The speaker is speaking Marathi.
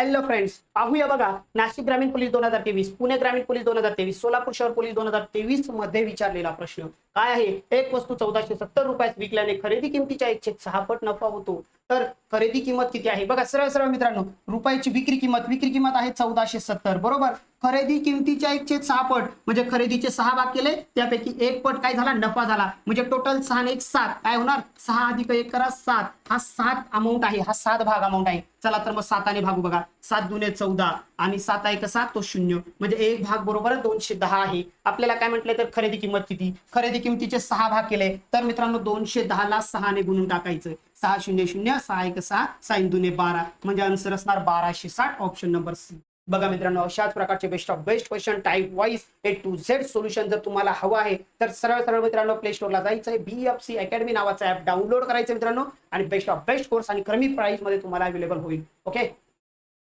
हॅलो फ्रेंड्स पाहूया बघा. नाशिक ग्रामीण पोलीस दोन हजार तेवीस पुणे ग्रामीण पोलीस दोन हजार तेवीस सोलापूर शहर पोलीस दोन हजार तेवीसमध्ये विचारलेला प्रश्न. काय आहे? एक वस्तू चौदाशे सत्तर रुपयास विकल्याने खरेदी किमतीच्या एकशे सहा पट नफा होतो. तर खरेदी किंमत किती आहे? बघा सरळ सरळ मित्रांनो रुपयाची विक्री किंमत विक्री किंमत आहे चौदाशे सत्तर बरोबर? खरेदी किमतीच्या एकशे सहा पट म्हणजे खरेदीचे सहा भाग केले त्यापैकी एक पट काय झाला? नफा झाला. म्हणजे टोटल सहा एक सात. काय होणार? सहा अधिक एक करा सात. हा सात अमाऊंट आहे. हा सात भाग अमाऊंट आहे. चला तर मग साताने भागू बघा. सात दुने चौदा आणि सात एक सात तो शून्य. म्हणजे एक भाग बरोबर दोनशे दहा आहे. आपल्याला काय म्हटलंय तर खरेदी किंमत किती? खरेदी किमतीचे सहा भाग केले. तर मित्रांनो दोनशे दहा ला सहाने गुणून टाकायचं. सहा शून्य शून्य सहा एक सहा साईन दुने बारा. म्हणजे आन्सर असणार बाराशे साठ ऑप्शन नंबर सी बघा मित्रांनो अशाच प्रकारचे best of best question type wise A to Z solution जर तुम्हाला हवं आहे तर सरळ सरळ मित्रांनो प्ले स्टोरला जायचं आहे बी एफ सी अकॅडमी नावाचा ऍप डाउनलोड करायचं मित्रांनो. आणि बेस्ट ऑफ बेस्ट कोर्स आणि कमी प्राइसमध्ये तुम्हाला अवेलेबल होईल. ओके